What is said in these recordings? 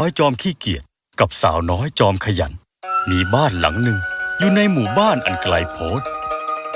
น้อยจอมขี้เกียจกับสาวน้อยจอมขยัน มีบ้านหลังหนึ่งอยู่ในหมู่บ้านอันไกลโพ้น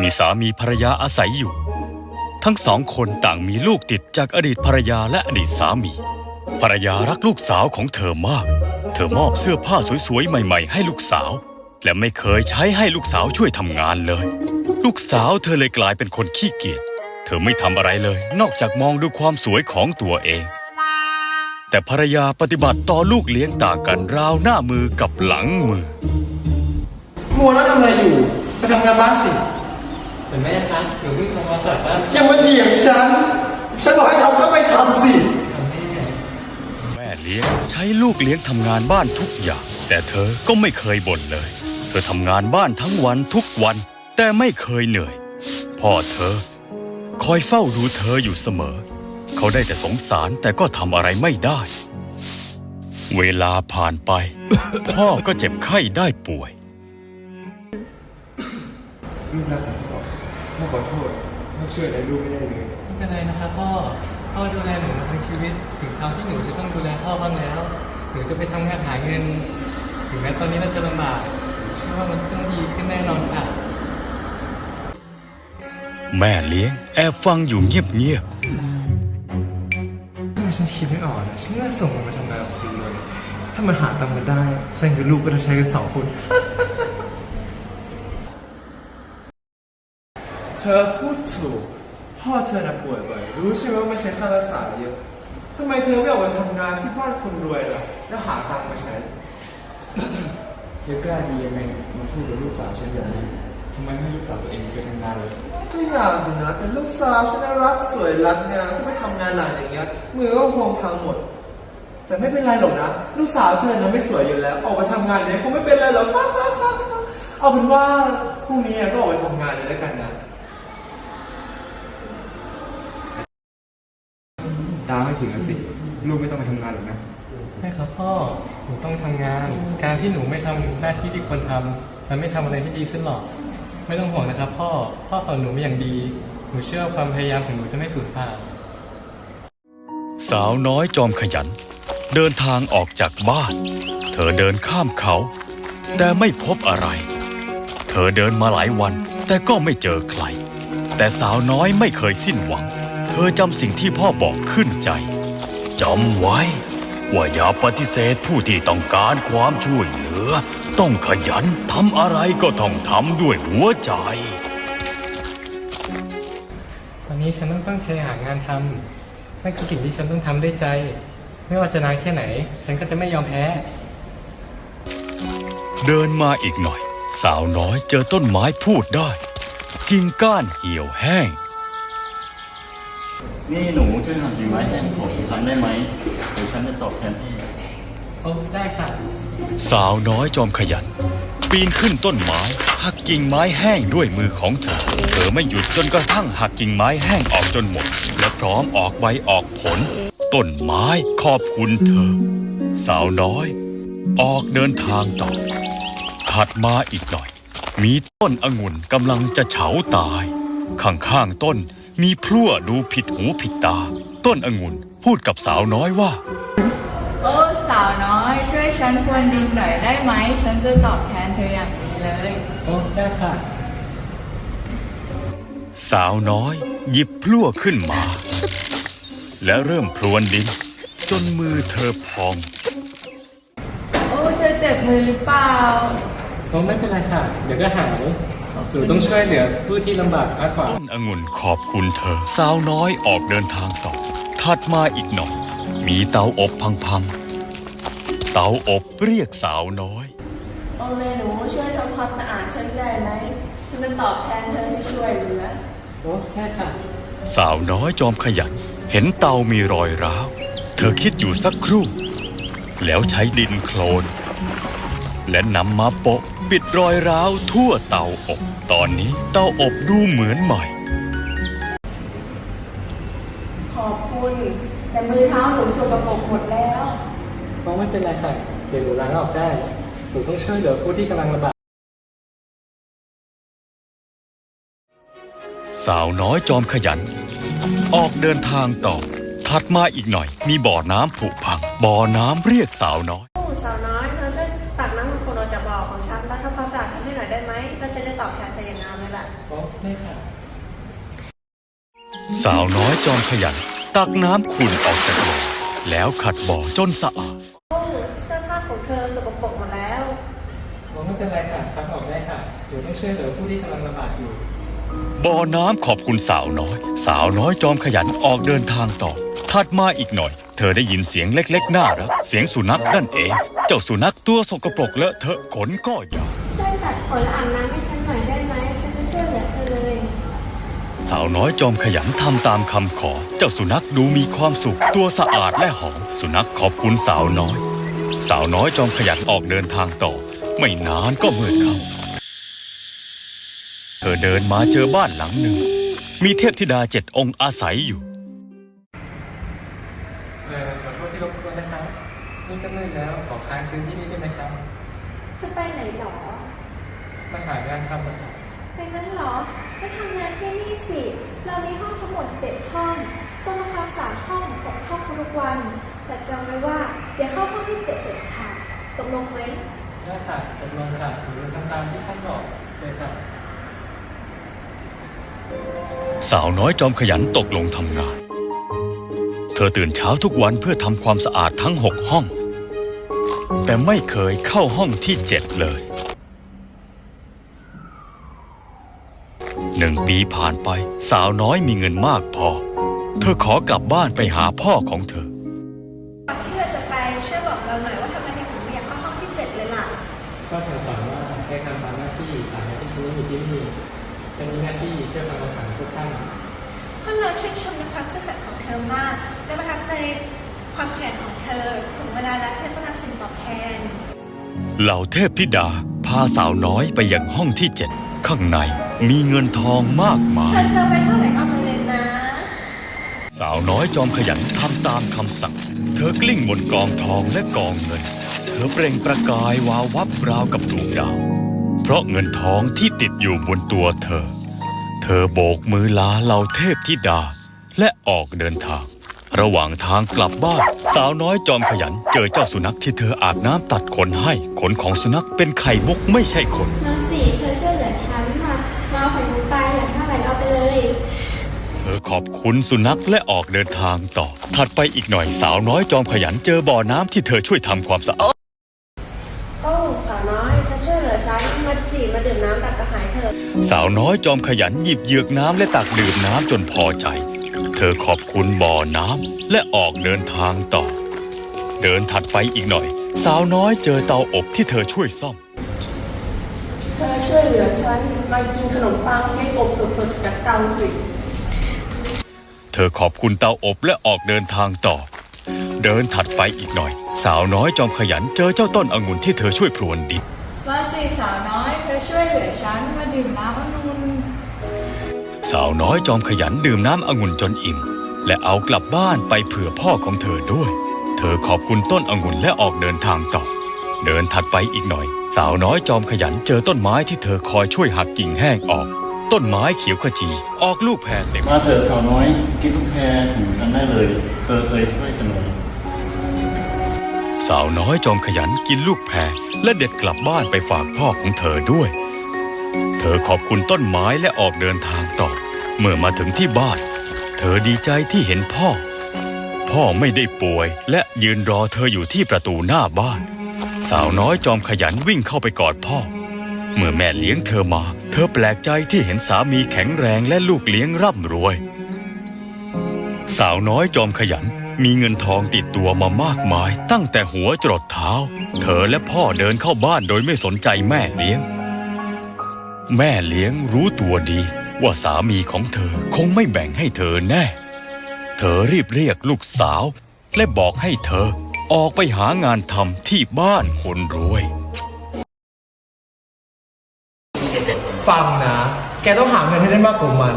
มีสามีภรรยาอาศัยอยู่ ทั้งสองคนต่างมีลูกติดจากอดีตภรรยาและอดีตสามี ภรรยารักลูกสาวของเธอมาก เธอมอบเสื้อผ้าสวยๆใหม่ๆ ให้ลูกสาว และไม่เคยใช้ให้ลูกสาวช่วยทำงานเลย ลูกสาวเธอเลยกลายเป็นคนขี้เกียจเธอไม่ทำอะไรเลย นอกจากมองดูความสวยของตัวเอง แต่ภรรยาปฏิบัติต่อลูกเลี้ยงต่างกันราวหน้ามือกับหลังมือ มัวแล้วทำอะไรอยู่ ไปทำงานบ้านสิ แต่แม่คะหนูเพิ่งทำความสะอาดบ้านอย่ามาเถียงฉัน ฉันบอกให้ทำก็ไปทำสิ ค่ะแม่แม่เลี้ยงใช้ลูกเลี้ยงทำงานบ้านทุกอย่าง แต่เธอก็ไม่เคยบ่นเลย เธอทำงานบ้านทั้งวันทุกวัน แต่ไม่เคยเหนื่อย พ่อเธอ คอยเฝ้าดูเธออยู่เสมอ เขาได้แต่สงสารแต่ก็ทำอะไรไม่ได้ เวลาผ่านไป พ่อก็เจ็บไข้ได้ป่วย ลูกรักของพ่อพ่อขอโทษพ่อช่วยอะไรลูกไม่ได้เลย ไม่เป็นไรนะครับพ่อ พ่อดูแลหนูมาทั้งชีวิต ถึงคราวที่หนูจะต้องดูแลพ่อบ้างแล้ว หนูจะไปทำงานหาเงิน ถึงแม้ตอนนี้เราจะลำบากหนูเชื่อว่ามันต้องดีขึ้นแน่นอนค่ะ แม่เลี้ยงแอบฟังอยู่เงียบถ้า ฉันคิดไม่ออกนะฉันน่าส่งมันมาทำงานกับคุณเลยถ้ามันหาตังค์มาได้ ฉันกับลูกก็จะใช้กันสองคน เธอพูดถูก พ่อเธอน่ะป่วยบ่อยรู้ใช่ไหมว่าไม่ใช้ค่ารักษาเยอะทำไมเธอไม่ออกมาทำงานที่บ้านคนรวยล่ะ แล้วหาตังค์มาใช้ เธอกล้าดียังไงมาพูดกับลูกสาวฉันแบบนี้ ทำไมไม่ให้ลูกสาวตัวเองไปทำงานเลยก็อยากอยู่นะแต่ลูกสาวฉันน่ารักสวยรักงามถ้าไปทำงานหนักอย่างเงี้ยมือก็คงพังหมด แต่ไม่เป็นไรหรอกนะ ลูกสาวเธอนะไม่สวยอยู่แล้ว ออกไปทำงานเนี่ยคงไม่เป็นไรหรอก เอาเป็นว่าพรุ่งนี้ก็ออกไปทำงานเลยแล้วกันนะ ตามไม่ถึงแล้วสิ ลูกไม่ต้องไปทำงานหรอกนะ แม่ครับพ่อ หนูต้องทำงาน การที่หนูไม่ทำหน้าที่ที่ควรทำมันไม่ทำอะไรที่ดีขึ้นหรอก ไม่ต้องห่วงนะครับ พ่อ พ่อสอนหนูมาอย่างดี หนูเชื่อความพยายามของหนูจะไม่สูญเปล่า สาวน้อยจอมขยัน เดินทางออกจากบ้าน เธอเดินข้ามเขา แต่ไม่พบอะไร เธอเดินมาหลายวัน แต่ก็ไม่เจอใคร แต่สาวน้อยไม่เคยสิ้นหวัง เธอจำสิ่งที่พ่อบอกขึ้นใจจำไว้ ว่าอย่าปฏิเสธผู้ที่ต้องการความช่วยเหลือ ต้องขยันทำอะไรก็ต้องทำด้วยหัวใจ ตอนนี้ฉันต้องตั้งใจหางานทำนั่นคือสิ่งที่ฉันต้องทำด้วยใจ ไม่ว่าจะนานแค่ไหน ฉันก็จะไม่ยอมแพ้ เดินมาอีกหน่อย สาวน้อยเจอต้นไม้พูดได้ กิ่งก้านเหี่ยวแห้ง นี่หนูช่วยหั่นกิ่งไม้แห้งของฉันได้ไหมเดี๋ยวฉันจะตอบแทนพี่ โอ้ได้ค่ะ สาวน้อยจอมขยัน ปีนขึ้นต้นไม้หักกิ่งไม้แห้งด้วยมือของเธอ เธอไม่หยุดจนกระทั่งหักกิ่งไม้แห้งออกจนหมด และพร้อมออกใบออกผล ต้นไม้ขอบคุณเธอ สาวน้อย ออกเดินทางต่อ ถัดมาอีกหน่อย มีต้นองุ่นกำลังจะเฉาตาย ข้างๆต้นมีพลั่วดูผิดหูผิดตา ต้นองุ่นพูดกับสาวน้อยว่า โอ้สาวน้อยช่วย ฉันพรวนดินหน่อยได้ไหม ฉันจะตอบแทนเธออย่างดีเลย โอ้ได้ค่ะ สาวน้อยหยิบพลั่วขึ้นมา และเริ่มพรวนดิน จนมือเธอพอง โอ้เธอเจ็บมือหรือเปล่า โอ้ไม่เป็นไรค่ะ เดี๋ยวก็หายหนูต้องช่วยเหลือผู้ที่ลำบากมากกว่า ต้นองุ่นขอบคุณเธอ สาวน้อยออกเดินทางต่อ ถัดมาอีกหน่อย มีเตาอบพังๆ เตาอบเรียกสาวน้อย โอ้แม่หนูช่วยทำความสะอาดฉันได้ไหมฉันจะตอบแทนเธอที่ช่วยเหลือโอ้ได้ค่ะ สาวน้อยจอมขยัน เห็นเตามีรอยร้าว เธอคิดอยู่สักครู่ แล้วใช้ดินโคลน และนำมาโปะปิดรอยร้าวทั่วเตาอบ ตอนนี้เตาอบดูเหมือนใหม่ ขอบคุณ แต่มือเท้าหนูสกปรกหมดแล้ว โอ้ไม่เป็นไรค่ะ เดี๋ยวหนูล้างออกได้ หนูต้องช่วยเหลือผู้ที่กำลังลำบาก สาวน้อยจอมขยัน ออกเดินทางต่อ ถัดมาอีกหน่อย มีบ่อน้ำผุพัง บ่อน้ำเรียกสาวน้อย โอ้สาวน้อยเธอช่วยตักน้ำของคุณออกจากบ่อของฉันแล้วทำความสะอาดฉันให้หน่อยได้ไหมแล้วฉันจะตอบแทนเธออย่างงามเลยล่ะ โอ้ได้ค่ะ สาวน้อยจอมขยัน ตักน้ำขุ่นออกจากบ่อ แล้วขัดบ่อจนสะอาดโอ้เสื้อผ้าของเธอสกปรกหมดแล้วโอ้ไม่เป็นไรค่ะคัดออกได้ค่ะเดี๋ยวต้องช่วยเหลือผู้ที่กำลังลำบากอยู่ บ่อน้ำขอบคุณสาวน้อย สาวน้อยจอมขยันออกเดินทางต่อ ถัดมาอีกหน่อย เธอได้ยินเสียงเล็กๆน่ารักเสียงสุนัขนั่นเอง เจ้าสุนัขตัวสกปรกเลอะเทอะขนก็ยาว ช่วยตัดขนและอาบน้ำให้ฉัน สาวน้อยจอมขยันทำตามคำขอ เจ้าสุนัขดูมีความสุขตัวสะอาดและหอม สุนัขขอบคุณสาวน้อย สาวน้อยจอมขยันออกเดินทางต่อ ไม่นานก็มืดค่ำเธอเดินมาเจอบ้านหลังหนึ่ง มีเทพธิดาเจ็ดองค์อาศัยอยู่เออขอโทษที่รบกวนนะครับ นี่ก็มืดแล้วขอค้างคืนที่นี่ได้ไหมครับ จะไปไหนหรอมาหางานทำนะครับไปนั้นหรอ ไปทำงานที่นี่สิ เรามีห้องทั้งหมดเจ็ดห้องต้องทำความสะอาดห้องกับห้องทุกวัน แต่จำไว้ว่าอย่าเข้าห้องที่เจ็ดเด็ดขาดตกลงไหมได้ค่ะตกลงค่ะหนูจะทำตามที่ท่านบอกเลยค่ะสาวน้อยจอมขยันตกลงทำงาน เธอตื่นเช้าทุกวันเพื่อทำความสะอาดทั้งหกห้อง แต่ไม่เคยเข้าห้องที่เจ็ดเลย หนึ่งปีผ่านไป สาวน้อยมีเงินมากพอ เธอขอกลับบ้านไปหาพ่อของเธอก่อนที่เธอจะไปช่วยบอกเราหน่อยว่าทำไมเธอถึงไม่อยากเข้าห้องที่เจ็ดเลยล่ะ ก็ฉันสอนว่าให้ทำตามหน้าที่ตามหน้าที่ฉันอยู่ที่นี่ฉันมีหน้าที่ช่วยฟังคำสั่งทุกท่านเพราะเราชื่นชมในความซื่อสัตย์ของเธอมาก และประทับใจความขยันของเธอถึงเวลาแล้วเธอต้องนำสิ่งตอบแทน เหล่าเทพธิดา พาสาวน้อยไปยังห้องที่เจ็ดข้างใน มีเงินทองมากมาเธยอจะไปเท่าไหร่เอามาเลยนะ สาวน้อยจอมขยันทำตามคำสั่ง เธอกลิ้งบนกองทองและกองเงิน เธอเปล่งประกายวาววับราวกับดวงดาว เพราะเงินทองที่ติดอยู่บนตัวเธอ เธอโบกมือลาเหล่าเทพธิดา และออกเดินทาง ระหว่างทางกลับบ้านสาวน้อยจอมขยันเจอเจ้าสุนัขที่เธออาบน้ำตัดขนให้ ขนของสุนัขเป็นไข่มุกไม่ใช่ขน น้องสี่เธอ ขอบคุณสุนัขและออกเดินทางต่อ ถัดไปอีกหน่อยสาวน้อยจอมขยันเจอบ่อน้ำที่เธอช่วยทำความสะอาดโอ้สาวน้อยเธอช่วยเหลือฉันมาสิมาดื่มน้ำตักกระหายเถอะสาวน้อยจอมขยันหยิบเหยือกน้ำและตักดื่มน้ำจนพอใจ เธอขอบคุณบ่อน้ำและออกเดินทางต่อ เดินถัดไปอีกหน่อย สาวน้อยเจอเตาอบที่เธอช่วยซ่อมเธอช่วยเหลือฉันมากินขนมปังเค้กอบสดๆจากเตาสิเธอขอบคุณเตาอบและออกเดินทางต่อ เดินถัดไปอีกหน่อย สาวน้อยจอมขยันเจอเจ้าต้นองุ่นที่เธอช่วยพรวนดินมาสิสาวน้อยเธอช่วยเหลือฉันมาดื่มน้ำองุ่นสาวน้อยจอมขยันดื่มน้ำองุ่นจนอิ่ม และเอากลับบ้านไปเผื่อพ่อของเธอด้วย เธอขอบคุณต้นองุ่นและออกเดินทางต่อ เดินถัดไปอีกหน่อย สาวน้อยจอมขยันเจอต้นไม้ที่เธอคอยช่วยหักกิ่งแห้งออก ต้นไม้เขียวขจี ออกลูกแพรเต็ม มาเถอะสาวน้อย กินลูกแพรของฉันได้เลย เธอเคยช่วยเสมอสาวน้อยจอมขยันกินลูกแพรและเด็ดกลับบ้านไปฝากพ่อของเธอด้วย เธอขอบคุณต้นไม้และออกเดินทางต่อ เมื่อมาถึงที่บ้าน เธอดีใจที่เห็นพ่อ พ่อไม่ได้ป่วย และยืนรอเธออยู่ที่ประตูหน้าบ้าน สาวน้อยจอมขยันวิ่งเข้าไปกอดพ่อ เมื่อแม่เลี้ยงเธอมาเธอแปลกใจที่เห็นสามีแข็งแรงและลูกเลี้ยงร่ำรวย สาวน้อยจอมขยันมีเงินทองติดตัวมามากมาย ตั้งแต่หัวจรดเท้า เธอและพ่อเดินเข้าบ้านโดยไม่สนใจแม่เลี้ยง แม่เลี้ยงรู้ตัวดี ว่าสามีของเธอคงไม่แบ่งให้เธอแน่ เธอรีบเรียกลูกสาว และบอกให้เธอออกไปหางานทำที่บ้านคนรวย ฟังนะ แกต้องหาเงินให้ได้มากกว่ามัน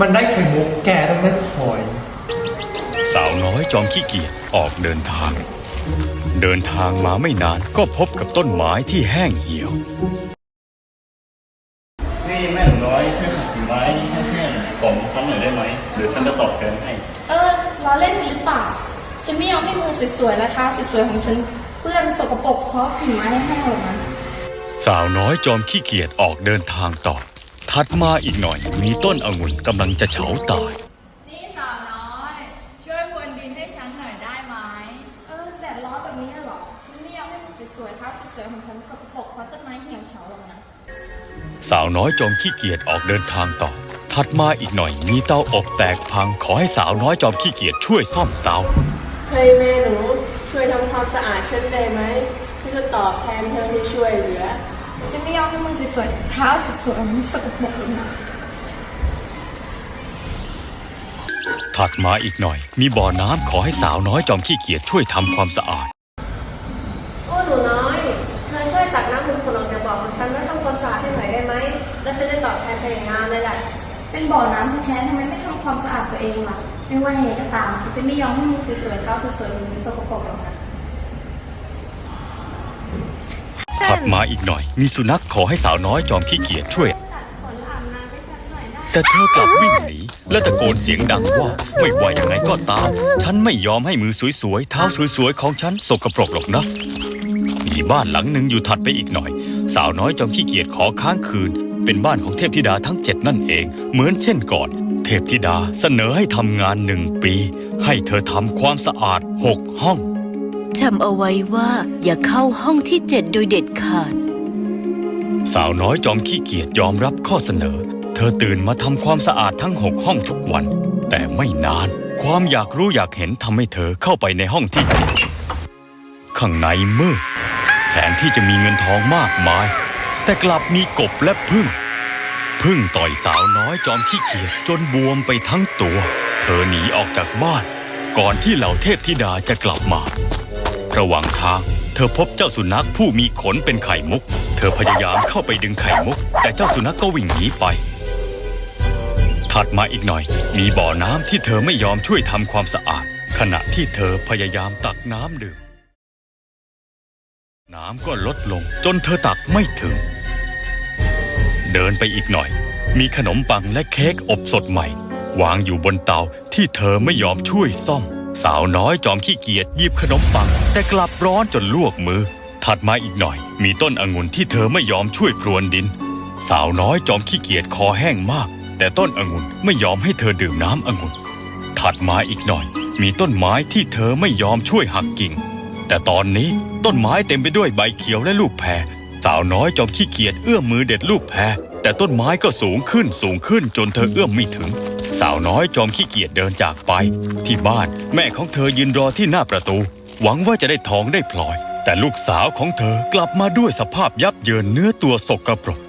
มันได้ไข่มุกแกต้องได้พลอย สาวน้อยจอมขี้เกียจออกเดินทาง เดินทางมาไม่นานก็พบกับต้นไม้ที่แห้งเหี่ยว นี่แม่หนูน้อยช่วยหักกิ่งไม้แห้งๆของฉันหน่อยได้ไหมเดี๋ยวฉันจะตอบแทนให้ เออเราเล่นวยๆและเท้าสวยๆของฉันเปื้อนสกปรกเพราะกิ่งไม้แห้งๆหรอกนะ สาวน้อยจอมขี้เกียจออกเดินทางต่อ ถัดมาอีกหน่อยมีต้นองุ่นกำลังจะเฉาตาย นี่สาวน้อย ช่วยพรวนดินให้ฉันหน่อยได้ไหม เออแดดร้อนแบบนี้เหรอ ฉันไม่อยากให้มือสวยๆเท้าสวยๆของฉันสกปรกเพราะต้นไม้เหี่ยวเฉาหรอกนะ สาวน้อยจอมขี้เกียจออกเดินทางต่อ ถัดมาอีกหน่อยมีเตาอบแตกพังขอให้สาวน้อยจอมขี้เกียจช่วยซ่อมเตาเฮ้ยแม่หนูช่วยทำความสะอาดฉันได้ไหมที่จะตอบแทนเธอที่ช่วยเหลือฉัน ไม่ยากให้มือสวยๆเท้าสวยๆของฉันสกปรกหรอกนะถัดมาอีกหน่อย มีบ่อน้ำขอให้สาวน้อยจอมขี้เกียจช่วยทำความสะอาด โอ้หนูน้อยเธอช่วยตักน้ำขุ่นๆออกจากบ่อของฉันแล้วทำความสะอาดให้หน่อยได้ไหม แล้วฉันจะตอบแทนเธออย่างงามเลยแหละ เป็นบ่อน้ำแท้ๆทำไมไม่ทำความสะอาดตัวเองล่ะ ไม่ว่ายังไงก็ตามฉันจะไม่ยอมให้มือสวยๆเท้าสวยๆของฉันสกปรกหรอกนะ ถัดมาอีกหน่อย มีสุนัขขอให้สาวน้อยจอมขี้เกียจช่วย แต่เธอกลับวิ่งหนีและตะโกนเสียงดังว่าไม่ว่าอย่างไรก็ตาม ฉันไม่ยอมให้มือสวยๆเท้าสวยๆของฉันสกปรกหรอกนะ มีบ้านหลังหนึ่งอยู่ถัดไปอีกหน่อย สาวน้อยจอมขี้เกียจขอค้างคืน เป็นบ้านของเทพธิดาทั้งเจ็ดนั่นเอง เหมือนเช่นก่อน เทพธิดาเสนอให้ทำงานหนึ่งปี ให้เธอทำความสะอาดหกห้อง จำเอาไว้ว่าอย่าเข้าห้องที่เจ็ดโดยเด็ดขาด สาวน้อยจอมขี้เกียจยอมรับข้อเสนอ เธอตื่นมาทำความสะอาดทั้งหกห้องทุกวัน แต่ไม่นาน ความอยากรู้อยากเห็นทำให้เธอเข้าไปในห้องที่เจ็ดข้างในมืดแทนที่จะมีเงินทองมากมาย แต่กลับมีกบและพึ่งพึ่งต่อยสาวน้อยจอมขี้เกียจจนบวมไปทั้งตัว เธอหนีออกจากบ้าน ก่อนที่เหล่าเทพธิดาจะกลับมา ระหว่างทาง เธอพบเจ้าสุนัขผู้มีขนเป็นไข่มุก เธอพยายามเข้าไปดึงไข่มุก แต่เจ้าสุนัขก็วิ่งหนีไป ถัดมาอีกหน่อย มีบ่อน้ำที่เธอไม่ยอมช่วยทำความสะอาด ขณะที่เธอพยายามตักน้ำดื่ม น้ำก็ลดลงจนเธอตักไม่ถึง เดินไปอีกหน่อย มีขนมปังและเค้กอบสดใหม่ วางอยู่บนเตาที่เธอไม่ยอมช่วยซ่อม สาวน้อยจอมขี้เกียจหยิบขนมปัง แต่กลับร้อนจนลวกมือ ถัดมาอีกหน่อย มีต้นองุ่นที่เธอไม่ยอมช่วยพรวนดิน สาวน้อยจอมขี้เกียจคอแห้งมาก แต่ต้นองุ่นไม่ยอมให้เธอดื่มน้ำองุ่น ถัดมาอีกหน่อย มีต้นไม้ที่เธอไม่ยอมช่วยหักกิ่ง แต่ตอนนี้ต้นไม้เต็มไปด้วยใบเขียวและลูกแพรสาวน้อยจอมขี้เกียจเอื้อมมือเด็ดลูกแพรแต่ต้นไม้ก็สูงขึ้นสูงขึ้นจนเธอเอื้อมไม่ถึง สาวน้อยจอมขี้เกียจเดินจากไป ที่บ้านแม่ของเธอยืนรอที่หน้าประตู หวังว่าจะได้ทองได้พลอย แต่ลูกสาวของเธอกลับมาด้วยสภาพยับเยินเนื้อตัวสกปรก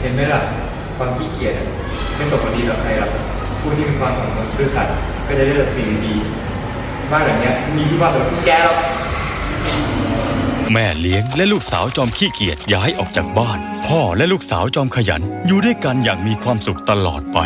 เห็นไหมล่ะ ความขี้เกียจไม่ส่งผลดีต่อใครหรอกผู้ที่มีความอดทนซื่อสัตย์ก็จะได้รับสิ่งดีๆบ้านหลังเนี้ยมีที่ว่าสำหรับพวกแกหรอก แม่เลี้ยงและลูกสาวจอมขี้เกียจย้ายออกจากบ้าน พ่อและลูกสาวจอมขยันอยู่ด้วยกันอย่างมีความสุขตลอดไป